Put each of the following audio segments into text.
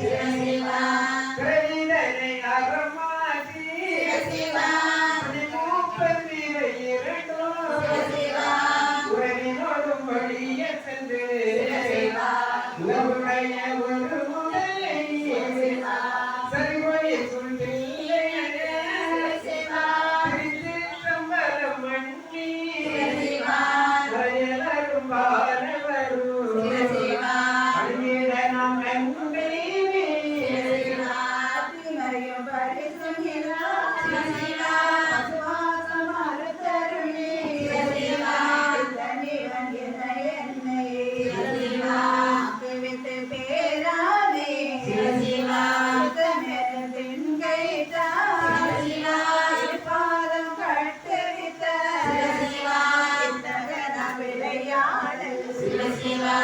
சிவசிவா. அளவில்லா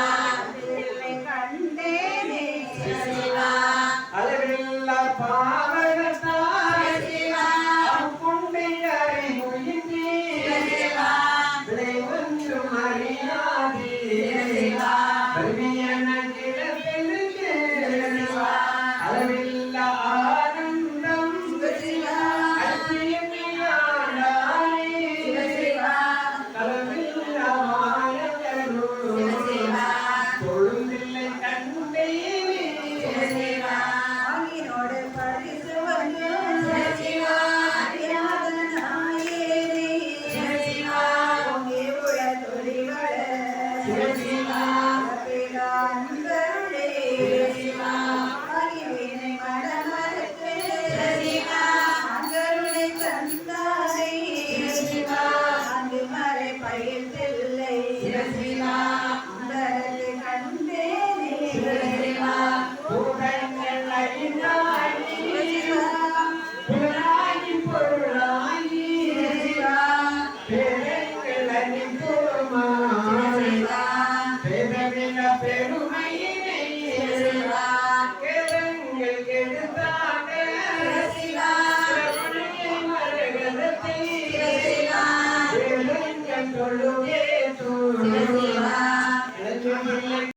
Gracias.